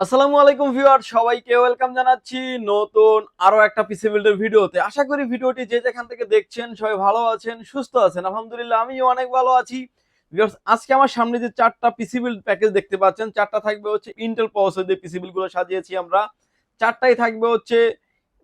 আসসালামু আলাইকুম ভিউয়ার সবাইকে ওয়েলকাম জানাচ্ছি নতুন আরও একটা পিসি বিল্ডের ভিডিওতে। আশা করি ভিডিওটি যে যেখান থেকে দেখছেন সবাই ভালো আছেন, সুস্থ আছেন। আলহামদুলিল্লাহ, আমিও অনেক ভালো আছি। আজকে আমার সামনে যে চারটা পিসি বিল্ড প্যাকেজ দেখতে পাচ্ছেন, চারটা থাকবে হচ্ছে ইন্টেল প্রসেসর দিয়ে পিসি বিল্ডগুলো সাজিয়েছি আমরা। চারটাই থাকবে হচ্ছে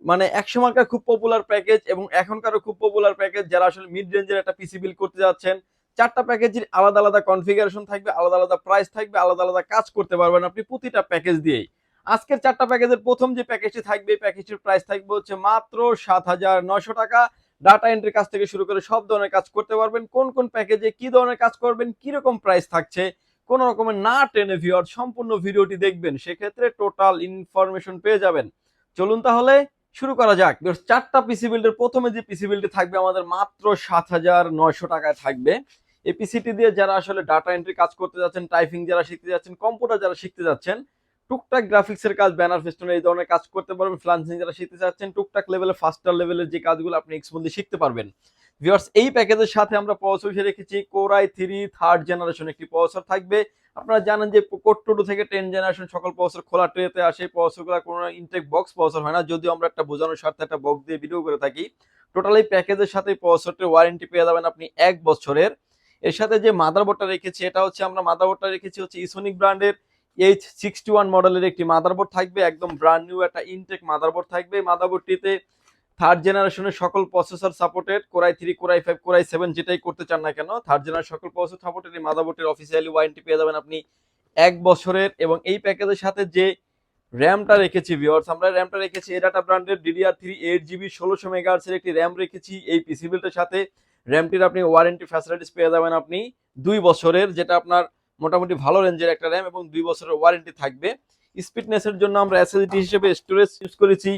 মানে একসময়কার খুব পপুলার প্যাকেজ এবং এখনকারও খুব পপুলার প্যাকেজ যারা আসলে মিড রেঞ্জের একটা পিসি বিল্ড করতে যাচ্ছেন চারটা প্যাকেজের আলাদা আলাদা কনফিগারেশন থাকবে, আলাদা আলাদা প্রাইস থাকবে, আলাদা আলাদা কাজ করতে পারবেন আপনি প্রতিটা প্যাকেজ দিয়েই। আজকের চারটা প্যাকেজের প্রথম যে প্যাকেজটি থাকবে প্যাকেজটির প্রাইস থাকবে হচ্ছে মাত্র সাত হাজার নয়শো টাকা। ডাটা এন্ট্রি কাজ থেকে শুরু করে সব ধরনের কাজ করতে পারবেন, কোন কোন প্যাকেজে কি ধরনের কাজ করবেন কি রকম প্রাইস থাকছে, কোন রকমের না টেনে ভিওর সম্পূর্ণ ভিডিওটি দেখবেন, সেক্ষেত্রে টোটাল ইনফরমেশন পেয়ে যাবেন। চলুন তাহলে শুরু করা যাক। চারটা পিসি বিল্ডের প্রথমে যে পিসি বিল্ডটি থাকবে, আমাদের মাত্র সাত হাজার নয়শো টাকায় থাকবে। এই পিসিটি দিয়ে যারা আসলে ডাটা এন্ট্রি কাজ করতে যাচ্ছেন টাইপিং যারা শিখতে যাচ্ছেন কম্পিউটার যারা শিখতে যাচ্ছেন, টুকটাক গ্রাফিক্সের কাজ ব্যানার ফেস্টনের এই ধরনের কাজ করতে পারবেন ফ্লান্সিং যারা শিখতে চাচ্ছেন টুকটাক লেভেলে ফাস্টার লেভেলের যে কাজগুলো আপনি এক্সমন্দি শিখতে পারবেন। ভিউয়ার্স এই প্যাকেজের সাথে আমরা প্রসেসর রেখেছি core i three third generation একটি প্রসেসর থাকবে। আপনারা জানেন যে কোর টু থেকে টেন জেনারেশন সকল প্রসেসর খোলা ট্রেতে আসে প্রসেসরগুলো কোনো ইনটেক বক্স প্রসেসর হয় না। যদিও আমরা একটা বোঝানোর স্বার্থে একটা বক্স দিয়ে ভিডিও করে থাকি টোটাল এই প্যাকেজের সাথে প্রসেসরটির ওয়ারেন্টি পেয়ে যাবেন আপনি এক বছরের। এর সাথে যে মাদারবোর্ডটা রেখেছি, এটা হচ্ছে আমরা মাদারবোর্ডটা রেখেছি হচ্ছে ইসোনিক ব্র্যান্ডের এইচ সিক্সটি ওয়ান মডেলের একটি মাদারবোর্ড থাকবে, একদম ব্র্যান্ড নিউ একটা ইনটেক মাদারবোর্ড থাকবে। মাদারবোর্ডটিতে থার্ড জেনারেশনের সকল processor supported core i three core i five core i seven যেটাই করতে চান না কেন থার্ড জেনারেশন সকল প্রসেসর সাপোর্টেড এই মাদারবোর্ডের অফিসিয়ালি ওয়ারেন্টি পেয়ে যাবেন আপনি এক বছরের। এবং এই প্যাকেজের সাথে যে র্যামটা রেখেছি ভিওর্স আমরা র্যামটা রেখেছি এডাটা ব্র্যান্ডের ডিডিআর থ্রি এইট জিবি ষোলোশো মেগাহার্সের একটি র্যাম রেখেছি এই পিসি বিল্ডের সাথে। র্যামটির আপনি ওয়ারেন্টি ফ্যাসিলিটিস পেয়ে যাবেন আপনি দুই বছরের, যেটা আপনার মোটামুটি ভালো রেঞ্জের একটা র্যাম এবং দুই বছরের ওয়ারেন্টি থাকবে। স্পিডনেসের জন্য আমরা এসএসডি হিসেবে স্টোরেজ ইউজ করেছি।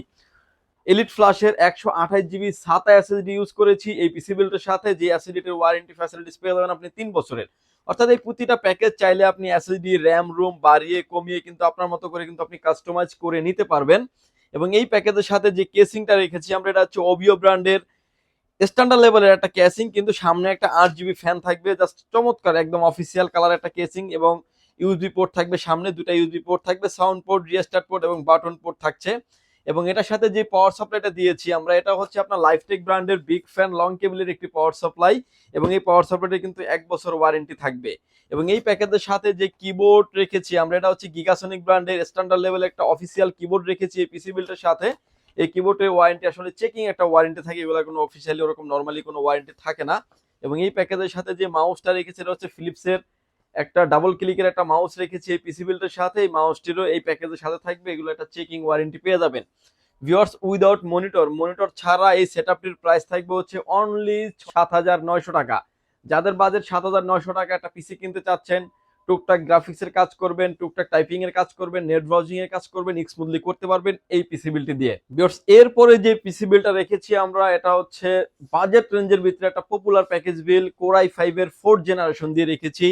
এলিট ফ্লাশের একশো আঠাশ জিবি সাতা এসএসডি ইউজ করেছি। এই পিসি বিল্ডের সাথে যে এসএসডিটির ওয়ারেন্টি ফ্যাসিলিটিস পেয়ে যাবেন আপনি তিন বছরের। অর্থাৎ এই প্রতিটা প্যাকেজ চাইলে আপনি এসএসডি র্যাম, রুম বাড়িয়ে, কমিয়ে কিন্তু আপনার মতো করে কিন্তু আপনি কাস্টমাইজ করে নিতে পারবেন। এবং এই প্যাকেজের সাথে যে কেসিংটা রেখেছি আমরা, এটা হচ্ছে ওবিও ব্র্যান্ডের স্ট্যান্ডার্ড লেভেলের একটা কেসিং কিন্তু সামনে একটা আট জিবি ফ্যান থাকবে জাস্ট চমৎকার, একদম অফিসিয়াল কালার একটা কেসিং এবং ইউজবি পোর্ট থাকবে সামনে দুটা ইউজবি পোর্ট থাকবে সাউন্ড পোর্ট রিস্টার্ট পোর্ট এবং বাটন পোর্ট থাকছে। এবং এটার সাথে যে পাওয়ার সাপ্লাইটা দিয়েছি আমরা, এটা হচ্ছে আপনার লাইফটেক ব্র্যান্ডের বিগ ফ্যান লং কেবলের একটি পাওয়ার সাপ্লাই এবং এই পাওয়ার সাপ্লাইটা কিন্তু এক বছর ওয়ারেন্টি থাকবে। এবং এই প্যাকেজের সাথে যে কিবোর্ড রেখেছি আমরা, এটা হচ্ছে গিগাসনিক ব্র্যান্ডের স্ট্যান্ডার্ড লেভেলের একটা অফিসিয়াল কিবোর্ড রেখেছি এই পিসি বিলটার সাথে। এই কিবোর্ডের ওয়ারেন্টি আসলে চেকিং একটা ওয়ারেন্টি থাকে, এগুলো কোনো অফিসিয়ালি ওরকম নর্মালি কোনো ওয়ারেন্টি থাকে না। এবং এই প্যাকেজের সাথে যে মাউসটা রেখেছে, এটা হচ্ছে ফিলিপসের একটা ডাবল ক্লিকের একটা মাউস রেখেছি এই পিসি বিল্ডের সাথে। এই মাউসটিরও এই প্যাকেজের সাথে থাকবে, এগুলো একটা চেকিং ওয়ারেন্টি পেয়ে যাবেন। ভিউয়ার্স উইদাউট মনিটর মনিটর ছাড়া এই সেটআপটির প্রাইস থাকবে হচ্ছে অনলি সাত হাজার নয়শো টাকা। যাদের বাজেট সাত হাজার নয়শো টাকা একটা পিসি কিনতে চাচ্ছেন টুকটাক গ্রাফিক্সের কাজ করবেন, টুকটাক টাইপিং এর কাজ করবেন নেট ব্রাউজিং এর কাজ করবেন স্মুথলি করতে পারবেন এই পিসি বিলটি দিয়ে। ভিউয়ার্স এরপরে যে পিসি বিলটা রেখেছি আমরা, এটা হচ্ছে বাজেট রেঞ্জের ভিতরে একটা popular package build core i five এর ফোর্থ জেনারেশন দিয়ে রেখেছি।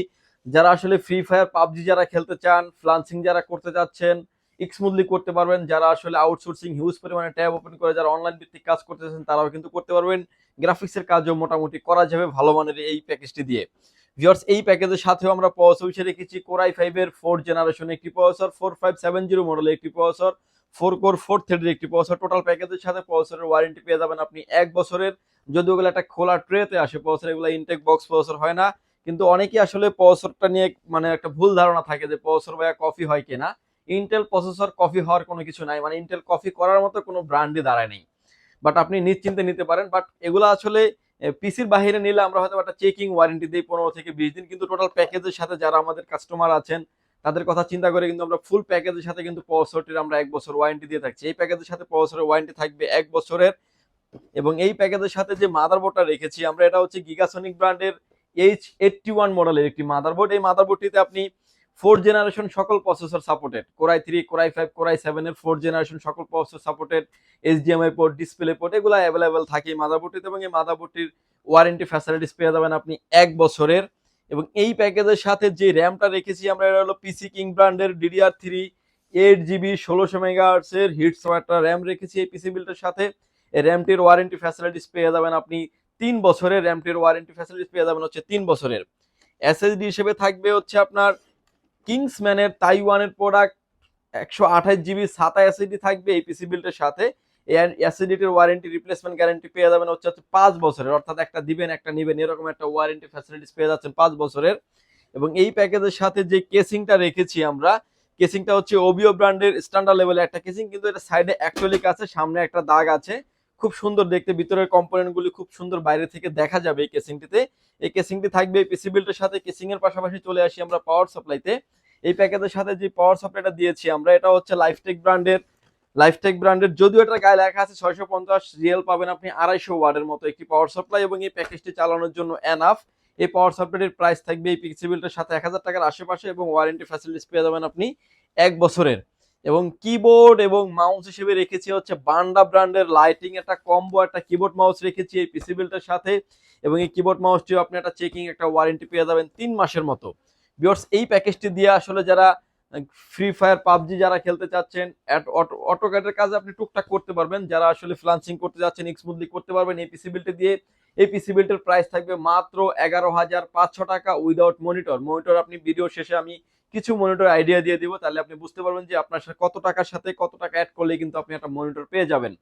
যারা আসলে ফ্রি ফায়ার পাবজি যারা খেলতে চান ফ্লান্সিং যারা করতে চাচ্ছেন স্মুথলি করতে পারবেন। যারা আসলে আউটসোর্সিং হিউজ পরিমাণে ট্যাব ওপেন করে, যারা অনলাইন ভিত্তিক কাজ করতে চাচ্ছেন, তারাও কিন্তু করতে পারবেন। গ্রাফিক্সের কাজও মোটামুটি করা যাবে ভালো মানের এই প্যাকেজটি দিয়ে। ভিউয়ার্স এই প্যাকেজের সাথেও আমরা প্রসেসর হিসেবে রেখেছি। কোরাই ফাইভের ফোর জেনারেশন একটি processor four five seven zero মডেলের একটি প্রসেসর ফোর কোর ফোর থ্রেডের একটি প্রসেসর টোটাল প্যাকেজের সাথে প্রসেসরের ওয়ারেন্টি পেয়ে যাবেন আপনি এক বছরের। যদি ওগুলো একটা খোলা ট্রেতে আসে প্রসেসর এগুলো ইনটেক বক্স প্রসেসর হয় না। কিন্তু অনেকেই আসলে প্রসেসরটা নিয়ে মানে একটা ভুল ধারণা থাকে যে প্রসেসর বা কফি হয় কিনা। ইন্টেল প্রসেসর কফি হওয়ার কোনো কিছু নাই। মানে ইন্টেল কফি করার মতো কোনো ব্র্যান্ডই দাঁড়ায় নেই। বাট আপনি নিশ্চিন্তে নিতে পারেন। বাট এগুলো আসলে পিসির বাহিরে নিলে আমরা হয়তো একটা চেকিং ওয়ারেন্টি দিই পনেরো থেকে বিশ দিন, কিন্তু টোটাল প্যাকেজের সাথে যারা আমাদের কাস্টমার আছেন, তাদের কথা চিন্তা করে কিন্তু আমরা ফুল প্যাকেজের সাথে কিন্তু প্রসেসরটির আমরা এক বছর ওয়ারেন্টি দিয়ে থাকছি। এই প্যাকেজের সাথে প্রসেসরের ওয়ারেন্টি থাকবে এক বছরের এবং এই প্যাকেজের সাথে যে মাদারবোর্ডটা রেখেছি, আমরা এটা হচ্ছে গিগাসনিক ব্র্যান্ডের এইচ এইটটি ওয়ান মডেলের একটি মাদারবোর্ড এই মাদারবোর্ডটিতে আপনি ফোর জেনারেশন সকল processor supported. Core i three, core i five, core i seven এর ফোর জেনারেশন সকল processor supported. HDMI port, display port, এগুলো অ্যাভেলেবেল থাকে এই মাদারবোর্ডটিতে এবং এই মাদারবোর্ডটির ওয়ারেন্টি ফ্যাসিলিটিস পেয়ে যাবেন আপনি এক বছরের। এবং এই প্যাকেজের সাথে যে র্যামটা রেখেছি আমরা, এটা হলো পিসি কিং ব্র্যান্ডের ডিডিআর থ্রি, এইট জিবি, ষোলোশো মেগাহার্সের হিটস একটা র্যাম রেখেছি এই পিসি বিলটার সাথে। এই র্যামটির ওয়ারেন্টি ফ্যাসিলিটিস পেয়ে যাবেন আপনি তিন বছরের। র্যামটির ওয়ারেন্টি ফ্যাসিলিটিস পেয়ে যাবেন হচ্ছে তিন বছরের। এসএসডি হিসেবে থাকবে হচ্ছে আপনার কিংসম্যানের তাইওয়ানের প্রোডাক্ট একশো আঠাশ জিবি, সাতা অ্যাসিডি থাকবে এই পিসি বিল্ডের সাথে। অ্যাসিডিটির ওয়ারেন্টি রিপ্লেসমেন্ট গ্যারান্টি পেয়ে যাবেন হচ্ছে হচ্ছে পাঁচ বছরের। অর্থাৎ একটা দিবেন, একটা নিবেন, এরকম একটা ওয়ারেন্টি ফ্যাসিলিটিস পেয়ে যাচ্ছেন পাঁচ বছরের। এবং এই প্যাকেজের সাথে যে কেসিংটা রেখেছি আমরা কেসিংটা হচ্ছে ওবিও ব্র্যান্ডের স্ট্যান্ডার্ড লেভেলের একটা কেসিং কিন্তু এটা সাইডে অ্যাক্রিলিক আছে, সামনে একটা দাগ আছে। খুব সুন্দর দেখতে। ভিতরের কম্পোনেন্টগুলি খুব সুন্দর বাইরে থেকে দেখা যাবে এই কেসিংটিতে এই কেসিংটি থাকবে এই পিসি বিল্ডের সাথে। কেসিং এর পাশাপাশি চলে আসি আমরা পাওয়ার সাপ্লাইতে এই প্যাকেজের সাথে যে পাওয়ার সাপ্লাইটা দিয়েছি আমরা, এটা হচ্ছে লাইফটেক ব্র্যান্ডের লাইফটেক ব্র্যান্ডের যদিও এটা গায়ে লেখা আছে ছয়শো পঞ্চাশ রিয়েল পাবেন আপনি আড়াইশো ওয়ার্ডের মতো একটি পাওয়ার সাপ্লাই এবং এই প্যাকেজটি চালানোর জন্য এনাফ এই পাওয়ার সাপ্লাইয়ের প্রাইস থাকবে এই পিক্সি বিলটার সাথে এক হাজার টাকার আশেপাশে এবং ওয়ারেন্টি ফ্যাসিলিটিস পেয়ে যাবেন আপনি এক বছরের। এবং কিবোর্ড এবং মাউস হিসেবে রেখেছি হচ্ছে বান্ডা ব্র্যান্ডের লাইটিং একটা কম্বো একটা কিবোর্ড মাউস রেখেছি এই পিসি বিলটার সাথে। এবং এই কিবোর্ড মাউসটিও আপনি একটা চেকিং একটা ওয়ারেন্টি পেয়ে যাবেন তিন মাসের মতো। বিয়ার্স এই প্যাকেজটি দিয়ে আসলে যারা ফ্রি ফায়ার পাবজি যারা খেলতে চাচ্ছেন অটোক্যাটের কাজে আপনি টুকটাক করতে পারবেন। যারা আসলে ফ্লান্সিং করতে যাচ্ছেন স্মুথলি করতে পারবেন এই পিসি বিলটি দিয়ে। এই পিসি বিলটির প্রাইস থাকবে মাত্র এগারো হাজার পাঁচশো টাকা উইদাউট মনিটর মনিটর আপনি ভিডিও শেষে আমি কিছু মনিটর আইডিয়া দিয়ে দিব, তাহলে আপনি বুঝতে পারবেন যে আপনার সাথে কত টাকার সাথে কত টাকা অ্যাড করলে কিন্তু আপনি একটা মনিটর পেয়ে যাবেন।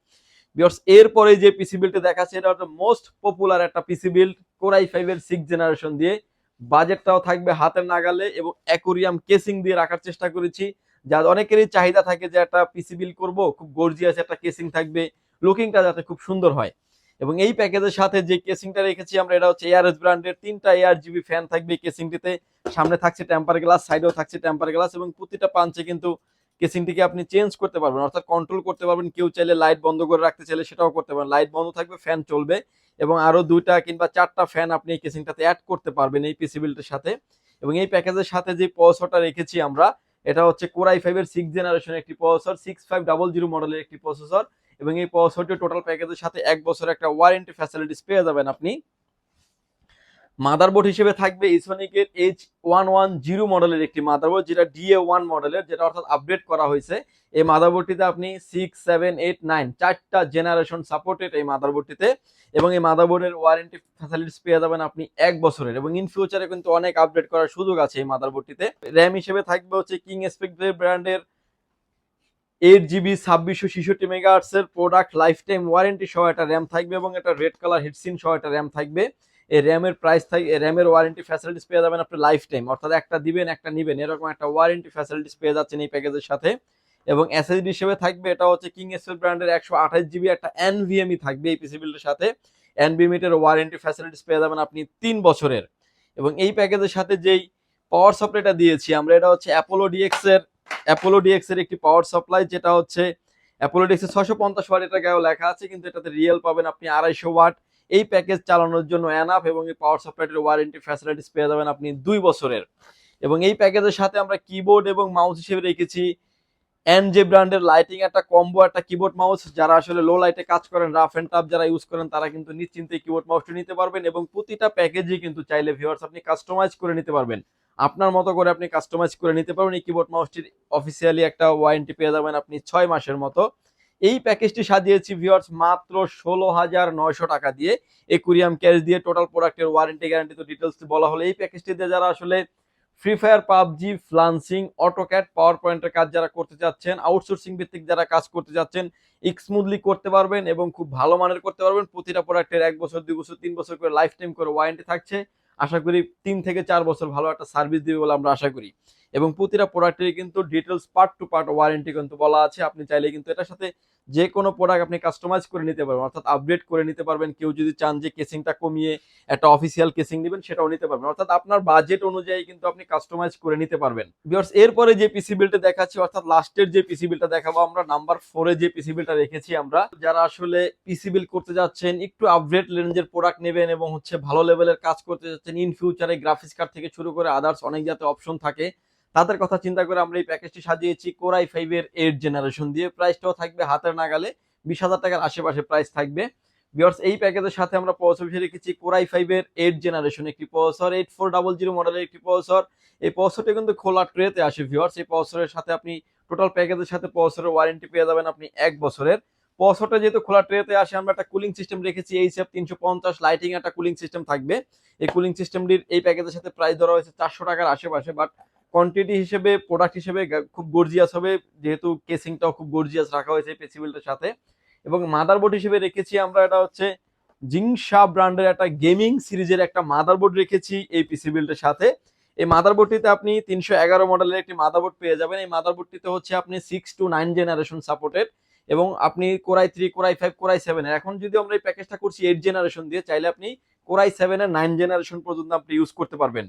বিয়ার্স এরপরে যে পিসি বিলটি দেখাচ্ছে, এটা হচ্ছে মোস্ট পপুলার একটা PC build core i five এর সিক্স জেনারেশন দিয়ে। বাজেটটাও থাকবে হাতের নাগালে এবং অ্যাকোরিয়াম কেসিং দিয়ে রাখার চেষ্টা করেছি। যা অনেকেরই চাহিদা থাকে যে একটা পিসি বিল করব, খুব গর্জিয়াস একটা কেসিং থাকবে লুকিংটা যাতে খুব সুন্দর হয়। এবং এই প্যাকেজের সাথে যে কেসিংটা রেখেছি আমরা, এটা হচ্ছে এআরএস ব্র্যান্ডের তিনটা এআর জিবি ফ্যান থাকবে এই কেসিংটিতে সামনে থাকছে টেম্পার গ্লাস সাইডেও থাকছে টেম্পার গ্লাস এবং প্রতিটা পাঞ্চে কিন্তু কেসিংটিকে আপনি চেঞ্জ করতে পারবেন, অর্থাৎ কন্ট্রোল করতে পারবেন। কেউ চাইলে লাইট বন্ধ করে রাখতে চাইলে সেটাও করতে পারবেন লাইট বন্ধ থাকবে ফ্যান চলবে এবং আরও দুইটা কিংবা চারটা ফ্যান আপনি এই কেসিংটাতে অ্যাড করতে পারবেন এই পিসি বিলটার সাথে। এবং এই প্যাকেজের সাথে যে প্রসেসরটা রেখেছি আমরা, এটা হচ্ছে কোরাই ফাইভ এর সিক্স জেনারেশন একটি processor six five double zero মডেলের একটি প্রসেসর এবং এই প্রসেসরটি টোটাল প্যাকেজের সাথে এক বছর একটা ওয়ারেন্টি ফ্যাসিলিটিস পেয়ে যাবেন আপনি। মাদারবোর্ড হিসেবে থাকবে ইসোনিকের এইচ ওয়ান ওয়ান জিরো মডেলের একটি মাদারবোর্ড, যেটা ডিএ ওয়ান মডেলের যেটা অর্থাৎ আপডেট করা হয়েছে। এই মাদারবোর্ডটিতে আপনি সিক্স সেভেন এইট নাইন চারটা জেনারেশন সাপোর্টেড এই মাদারবোর্ডটিতে। এবং এই মাদারবোর্ডের ওয়ারেন্টি ফ্যাসিলিটিস পেয়ে যাবেন আপনি এক বছরের। এবং ইন ফিউচারে কিন্তু অনেক আপডেট করার সুযোগ আছে এই মাদারবোর্ডটিতে। র্যাম হিসেবে থাকবে হচ্ছে কিং স্পেক্ট্রে ব্র্যান্ডের এইট জিবি ছাব্বিশশো ছেষট্টি মেগাহার্টসের প্রোডাক্ট লাইফ টাইম ওয়ারেন্টি সহ একটা র্যাম থাকবে এবং একটা রেড কালার হিটসিন সহ একটা র্যাম থাকবে। এই র্যামের প্রাইস থাকবে র্যামের ওয়ারেন্টি ফ্যাসিলিটিস পেয়ে যাবেন আপনি লাইফ টাইম অর্থাৎ একটা দিবেন, একটা নিবেন, এরকম একটা ওয়ারেন্টি ফ্যাসিলিটিস পেয়ে যাচ্ছেন এই প্যাকেজের সাথে। এবং এসএসডি হিসেবে থাকবে, এটা হচ্ছে কিং এসএল ব্র্যান্ডের একশো আঠাশ জিবি একটা এনভিএমই থাকবে এই পিসি বিল্ডের সাথে। এনভিএমিটার ওয়ারেন্টি ফ্যাসিলিটিস পেয়ে যাবেন আপনি তিন বছরের। এবং এই প্যাকেজের সাথে যেই পাওয়ার সাপ্লাইটা দিয়েছি, আমরা এটা হচ্ছে অ্যাপোলো ডিএক্স এর অ্যাপোলো ডিএক্স এর একটি পাওয়ার সাপ্লাই যেটা হচ্ছে অ্যাপোলো ডিএক্স ছশো পঞ্চাশ ওয়াট এটা গায়েও লেখা আছে, কিন্তু এটাতে রিয়েল পাবেন আপনি আড়াইশো ওয়াট এই প্যাকেজ চালানোর জন্য এনাফ এবং এই পাওয়ার সাপ্লাইটির ওয়ারেন্টি ফ্যাসিলিটিস পেয়ে যাবেন আপনি দুই বছরের। এবং এই প্যাকেজের সাথে আমরা কিবোর্ড এবং মাউস হিসেবে রেখেছি। এনজে ব্র্যান্ডের লাইটিং একটা কম্বো একটা কিবোর্ড মাউস যারা আসলে লো লাইটে কাজ করেন রাফ অ্যান্ড টাফ যারা ইউজ করেন, তারা কিন্তু নিশ্চিন্তে কিবোর্ড মাউসটি নিতে পারবেন এবং প্রতিটা প্যাকেজই কিন্তু চাইলে ভিউয়ার্স আপনি কাস্টমাইজ করে নিতে পারবেন। আপনার মতো করে আপনি কাস্টমাইজ করে নিতে পারবেন। এই কিবোর্ড মাউসটির অফিসিয়ালি একটা ওয়ারেন্টি পেয়ে যাবেন আপনি ছয় মাসের মতো। এই প্যাকেজটি সাজিয়েছি ভিউয়ার্স মাত্র ষোলো হাজার নয়শো টাকা দিয়ে। একুরিয়াম ক্যাশ দিয়ে টোটাল প্রোডাক্টের ওয়ারেন্টি গ্যারান্টি তো ডিটেলস বলা হলো। এই প্যাকেজটি দিয়ে যারা আসলে free fire PUBG freelancing AutoCAD power পয়েন্টের কাজ যারা করতে চাচ্ছেন আউটসোর্সিং ভিত্তিক যারা কাজ করতে চাচ্ছেন স্মুথলি করতে পারবেন এবং খুব ভালো মানের করতে পারবেন। প্রতিটা প্রোডাক্টের এক বছর, দুই বছর, তিন বছর করে লাইফ টাইম করে ওয়ারেন্টি থাকছে। আশা করি তিন থেকে চার বছর ভালো একটা সার্ভিস দিবে বলে আমরা আশা করি। এবং প্রতিটা প্রোডাক্টের কিন্তু details part to part warranty কিন্তু বলা আছে। আপনি চাইলে কিন্তু এটার সাথে যে কোনো প্রোডাক্ট আপনি কাস্টমাইজ করে নিতে পারবেন, অর্থাৎ আপডেট করে নিতে পারবেন। কেউ যদি চান যে কেসিংটা কমিয়ে একটা অফিসিয়াল কেসিং নেবেন, সেটাও নিতে পারবেন। অর্থাৎ আপনার বাজেট অনুযায়ী কিন্তু আপনি কাস্টমাইজ করে নিতে পারবেন। বিয়ার্স এরপরে যে পিসি বিলটা দেখাচ্ছি, অর্থাৎ লাস্টের যে পিসি বিলটা দেখাবো আমরা নাম্বার ফোরে যে পিসি বিলটা রেখেছি আমরা, যারা আসলে পিসি বিল করতে যাচ্ছেন, একটু আপডেট রেঞ্জের প্রোডাক্ট নেবেন এবং হচ্ছে ভালো লেভেলের কাজ করতে যাচ্ছেন ইন ফিউচারে গ্রাফিক্স কার্ড থেকে শুরু করে আদার্স অনেক যাতে অপশন থাকে। তাদের কথা চিন্তা করে আমরা এই প্যাকেজটি সাজিয়েছি কোরাই ফাইভ এর এইট জেনারেশন দিয়ে। প্রাইসটাও থাকবে হাতের নাগালে, বিশ হাজার টাকার আশেপাশে প্রাইস থাকবে। বিয়ার্স এই প্যাকেজের সাথে আমরা প্রসেসর হিসেবে রেখেছি কোরাই ফাইভ এর এইট জেনারেশন একটি processor eight four double zero মডেলের একটি প্রসেসর এই প্রসেসরটি কিন্তু খোলা ট্রেতে আসে ভিউয়ার্স এই প্রসেসরের সাথে আপনি টোটাল প্যাকেজের সাথে প্রসেসরের ওয়ারেন্টি পেয়ে যাবেন আপনি এক বছরের। প্রসেসরটা যেহেতু খোলা ট্রেতে আসে, আমরা একটা কুলিং সিস্টেম রেখেছি, এই এফ তিনশো পঞ্চাশ লাইটিং একটা কুলিং সিস্টেম থাকবে। এই কুলিং সিস্টেমটির এই প্যাকেজের সাথে প্রাইস ধরা হয়েছে চারশো টাকার আশেপাশে বাট কোয়ান্টিটি হিসেবে প্রোডাক্ট হিসেবে খুব গর্জিয়াস হবে। যেহেতু কেসিংটাও খুব গর্জিয়াস রাখা হয়েছে পেসিবিলটার সাথে। এবং মাদারবোর্ড হিসেবে রেখেছি আমরা এটা হচ্ছে জিংশা ব্র্যান্ডের একটা গেমিং সিরিজের একটা মাদারবোর্ড রেখেছি এই পিসি বিল্ডের সাথে। এই মাদারবোর্ডটিতে আপনি তিনশো এগারো মডেলের একটি মাদারবোর্ড পেয়ে যাবেন। এই মাদারবোর্ডটিতে হচ্ছে আপনি six two nine generation supported এবং আপনি core i three core i five core i সেভেনের এখন যদি আমরা এই প্যাকেজটা করছি এইট জেনারেশন দিয়ে, চাইলে আপনি কোরাই সেভেনের নাইন জেনারেশন পর্যন্ত আপনি ইউজ করতে পারবেন।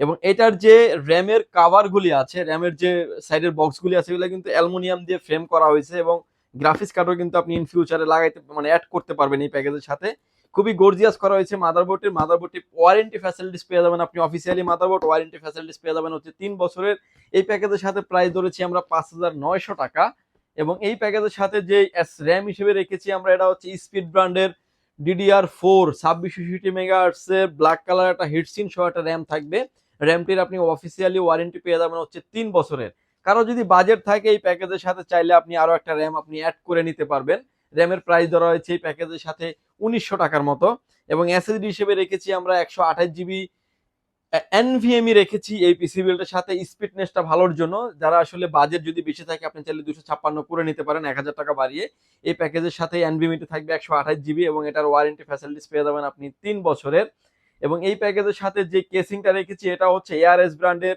এবং এটার যে র্যামের কাভারগুলি আছে, র্যামের যে সাইডের বক্সগুলি আছে, এগুলো কিন্তু অ্যালুমিনিয়াম দিয়ে ফ্রেম করা হয়েছে এবং গ্রাফিক্স কার্ডও কিন্তু আপনি ইন ফিউচারে লাগাইতে মানে অ্যাড করতে পারবেন এই প্যাকেজের সাথে। খুবই গর্জিয়াস করা হয়েছে মাদারবোর্ডের মাদারবোর্ডটি ওয়ারেন্টি ফ্যাসিলিটিস পেয়ে যাবেন আপনি অফিসিয়ালি মাদারবোর্ড ওয়ারেন্টি ফ্যাসিলিটিস পেয়ে যাবেন হচ্ছে তিন বছরের। এই প্যাকেজের সাথে প্রাইস ধরেছি আমরা পাঁচ হাজার নয়শো টাকা এবং এই প্যাকেজের সাথে যে র্যাম হিসেবে রেখেছি আমরা, এটা হচ্ছে স্পিড ব্র্যান্ডের ডিডিআর ফোর ছাব্বিশশো সিটি মেগাহার্টসের ব্ল্যাক কালার একটা হিটসিন সহ একটা র্যাম থাকবে। র্যামটির আপনি অফিসিয়ালি ওয়ারেন্টি পেয়ে যাবেন হচ্ছে তিন বছরের। কারও যদি বাজেট থাকে এই প্যাকেজের সাথে, চাইলে আপনি আরও একটা র্যাম আপনি অ্যাড করে নিতে পারবেন। র্যামের প্রাইস ধরা হয়েছে এই প্যাকেজের সাথে উনিশশো টাকার মতো। এবং এসএসডি হিসেবে রেখেছি আমরা একশো আঠাশ জিবি এনভিএমই রেখেছি এই পিসি বিল্ডের সাথে। স্পিডনেসটা ভালোর জন্য। যারা আসলে বাজেট যদি বেশি থাকে, আপনি চাইলে দুশো ছাপ্পান্ন করে নিতে পারেন, এক হাজার টাকা বাড়িয়ে। এই প্যাকেজের সাথে এনভিএমিতে থাকবে একশো আঠাশ জিবি এবং এটার ওয়ারেন্টি ফ্যাসিলিটিস পেয়ে যাবেন আপনি তিন বছরের। এবং এই প্যাকেজের সাথে যে কেসিংটা রেখেছি, এটা হচ্ছে এআরএস ব্র্যান্ডের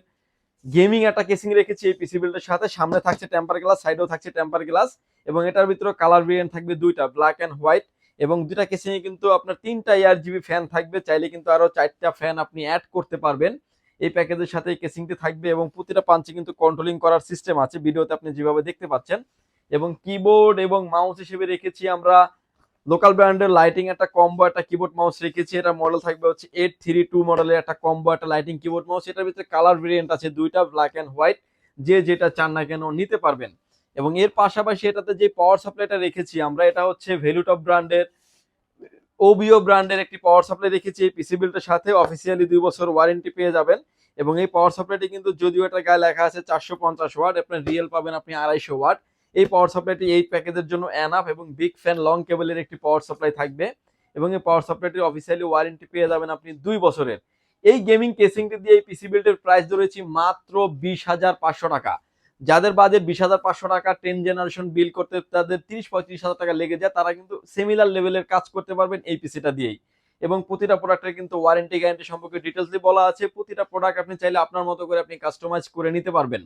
গেমিং একটা কেসিং রেখেছি। এই পিসি বিল্ডের সাথে সামনে থাকছে টেম্পার গ্লাস সাইডেও থাকছে টেম্পার গ্লাস এবং এটার ভিতরে কালার ভেরিয়েন্ট থাকবে দুইটা ব্ল্যাক অ্যান্ড হোয়াইট এবং দুইটা কেসিং এ কিন্তু আপনার তিনটা এয়ার জিবি ফ্যান থাকবে। চাইলে কিন্তু আরও চারটা ফ্যান আপনি অ্যাড করতে পারবেন। এই প্যাকেজের সাথে এই কেসিংটি থাকবে এবং প্রতিটা পাঞ্চে কিন্তু কন্ট্রোলিং করার সিস্টেম আছে, ভিডিওতে আপনি যেভাবে দেখতে পাচ্ছেন। এবং কিবোর্ড এবং মাউস হিসেবে রেখেছি আমরা লোকাল ব্র্যান্ডের লাইটিং একটা কম্বো একটা কিবোর্ড মাউস রেখেছি। এটা মডেল থাকবে হচ্ছে এইট থ্রি টু মডেলের একটা কম্বো একটা লাইটিং কিবোর্ড মাউস এটার ভিতরে কালার ভেরিয়েন্ট আছে, দুইটা ব্ল্যাক অ্যান্ড হোয়াইট যে যেটা চান না কেন নিতে পারবেন। এবং এর পাশাপাশি এটাতে যে পাওয়ার সাপ্লাইটা রেখেছি আমরা, এটা হচ্ছে ভ্যালুটপ ব্র্যান্ডের ওবিও ব্র্যান্ডের একটি পাওয়ার সাপ্লাই রেখেছি। এই পিসি বিলটার সাথে অফিসিয়ালি দুই বছর ওয়ারেন্টি পেয়ে যাবেন। এবং এই পাওয়ার সাপ্লাইটি কিন্তু যদিও এটা গায়ে লেখা আছে চারশো পঞ্চাশ ওয়াট, আপনার রিয়েল পাবেন আপনি আড়াইশো ওয়াট। এই পাওয়ার সাপ্লাইটি এই প্যাকেজের জন্য অ্যানাফ এবং বিগ ফ্যান লং কেবলের একটি পাওয়ার সাপ্লাই থাকবে। এবং এই পাওয়ার সাপ্লাইটির অফিসিয়ালি ওয়ারেন্টি পেয়ে যাবেন আপনি দুই বছরের। এই গেমিং কেসিংটি দিয়ে এই পিসি বিল্ডের প্রাইস ধরেছি মাত্র বিশ হাজার পাঁচশো টাকা। যাদের বাজেট বিশ হাজার পাঁচশো টাকা টেন জেনারেশন বিল করতে তাদের তিরিশ পঁয়ত্রিশ হাজার টাকা লেগে যায়, তারা কিন্তু সিমিলার লেভেলের কাজ করতে পারবেন এই পিসিটা দিয়েই। এবং প্রতিটা প্রোডাক্টের কিন্তু ওয়ারেন্টি গ্যারান্টি সম্পর্কে ডিটেলসলি বলা আছে। প্রতিটা প্রোডাক্ট আপনি চাইলে আপনার মতো করে আপনি কাস্টমাইজ করে নিতে পারবেন।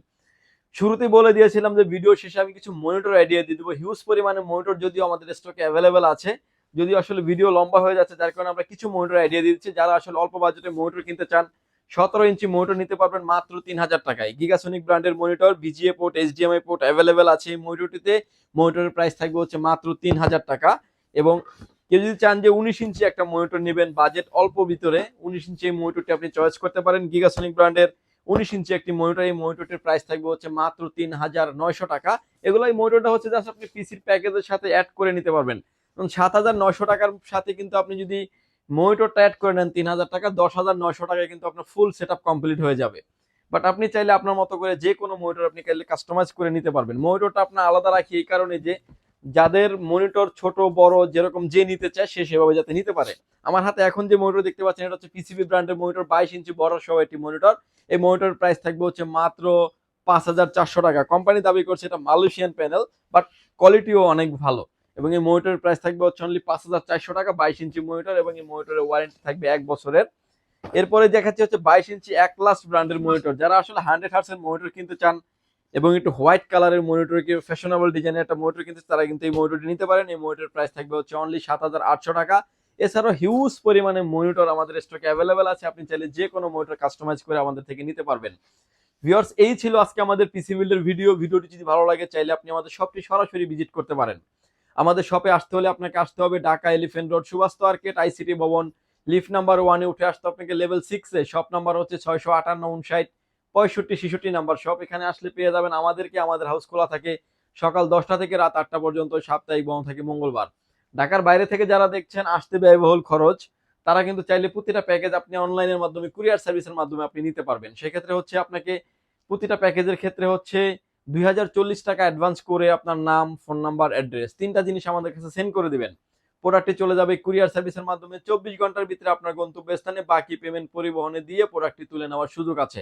শুরুতেই বলে দিয়েছিলাম যে ভিডিও শেষে আমি কিছু মনিটর আইডিয়া দিয়ে দেবো। হিউজ পরিমাণে মনিটর যদিও আমাদের স্টকে অ্যাভেলেবেল আছে যদি আসলে ভিডিও লম্বা হয়ে যাচ্ছে, যার কারণে আমরা কিছু মনিটর আইডিয়া দিচ্ছি। যারা আসলে অল্প বাজেটে মনিটর কিনতে চান, সতেরো ইঞ্চি মনিটর নিতে পারবেন মাত্র তিন হাজার টাকায় গিগাসনিক ব্র্যান্ডের monitor VGA port HDMI port available আছে এই মনিটরটিতে মনিটরের প্রাইস থাকবে হচ্ছে মাত্র তিন হাজার টাকা। এবং কেউ যদি চান যে উনিশ ইঞ্চি একটা মনিটর নেবেন বাজেট অল্প ভিতরে, উনিশ ইঞ্চি এই মনিটরটি আপনি চয়েস করতে পারেন। গিগাসনিক ব্র্যান্ডের উনিশ ইঞ্চি একটি মনিটর এই মনিটরটির প্রাইস থাকবে হচ্ছে মাত্র তিন হাজার নয়শো টাকা। এগুলো এই মনিটরটা হচ্ছে জাস্ট আপনি পিসির প্যাকেজের সাথে অ্যাড করে নিতে পারবেন। এবং সাত হাজার নয়শো টাকার সাথে কিন্তু আপনি যদি মনিটরটা অ্যাড করে নেন তিন হাজার টাকা, দশ হাজার নয়শো টাকায় কিন্তু আপনার ফুল সেট কমপ্লিট হয়ে যাবে। বাট আপনি চাইলে আপনার মতো করে যে কোনো মনিটর আপনি চাইলে কাস্টমাইজ করে নিতে পারবেন। মনিটরটা আপনার আলাদা রাখি এই কারণে যে যাদের মনিটর ছোট, বড়, যেরকম যে নিতে চায়, সে সেভাবে যাতে নিতে পারে। আমার হাতে এখন যে মনিটর দেখতে পাচ্ছেন, এটা হচ্ছে পিসিবি ব্র্যান্ডের মনিটর বাইশ ইঞ্চি বড় সহ একটি মনিটর এই মনিটর প্রাইস থাকবে হচ্ছে মাত্র পাঁচ হাজার চারশো টাকা। কোম্পানি দাবি করছে এটা মালয়েশিয়ান প্যানেল বাট কোয়ালিটিও অনেক ভালো। এবং এই মনিটরের প্রাইস থাকবে হচ্ছে অনলি পাঁচ হাজার চারশো টাকা, বাইশ ইঞ্চি মনিটর এবং এই মনিটরের ওয়ারেন্টি থাকবে এক বছরের। এরপরে দেখাচ্ছি হচ্ছে বাইশ ইঞ্চি এক ক্লাস ব্র্যান্ডের মনিটর যারা আসলে হান্ড্রেড হার্সের মনিটর কিনতে চান এবং একটু হোয়াইট কালারের মনিটর কি ফ্যাশনেবল ডিজাইনের একটা মনিটর কিনতে তারা কিন্তু এই মনিটরটি নিতে পারেন। এই মনিটরের প্রাইস থাকবে হচ্ছে অনলি সাত হাজার আটশো টাকা। এছাড়াও হিউজ পরিমাণে মনিটর আমাদের স্টকে অ্যাভেলেবেল আছে। আপনি চাইলে যে কোনো মনিটর কাস্টমাইজ করে আমাদের থেকে নিতে পারবেন। ভিউয়ার্স এই ছিল আজকে আমাদের পিসি বিল্ডের ভিডিও ভিডিওটি যদি ভালো লাগে, চাইলে আপনি আমাদের শপটি সরাসরি ভিজিট করতে পারেন। আমাদের শপে আসতে হলে আপনাকে আসতে হবে Dhaka Elephant Road Subastu Arcade ICT ভবন। লিফট নাম্বার ওয়ানে উঠে আসতে আপনাকে লেভেল সিক্সে শপ নাম্বার হচ্ছে ছয়শো আটান্ন উনষাট। পঁয়ষট্টি, ছেষট্টি নাম্বার শপ এখানে আসলে পেয়ে যাবেন আমাদেরকে, আমাদের হাউস খোলা থাকে সকাল দশটা থেকে রাত আটটা পর্যন্ত, সাপ্তাহিক বন্ধ থাকে মঙ্গলবার। ঢাকার বাইরে থেকে যারা দেখছেন, আসতে ব্যয়বহুল খরচ, তারা কিন্তু চাইলে প্রতিটা প্যাকেজ আপনি অনলাইনের মাধ্যমে কুরিয়ার সার্ভিসের মাধ্যমে আপনি নিতে পারবেন। সেক্ষেত্রে হচ্ছে আপনাকে প্রতিটা প্যাকেজের ক্ষেত্রে হচ্ছে দুই হাজার চল্লিশ টাকা অ্যাডভান্স করে আপনার নাম ফোন নাম্বার অ্যাড্রেস তিনটা জিনিস আমাদের কাছে সেন্ড করে দিবেন। প্রোডাক্টটি চলে যাবে কুরিয়ার সার্ভিসের মাধ্যমে, চব্বিশ ঘণ্টার ভিতরে আপনার গন্তব্যস্থানে বাকি পেমেন্ট পরিবহনে দিয়ে প্রোডাক্টটি তুলে নেওয়ার সুযোগ আছে।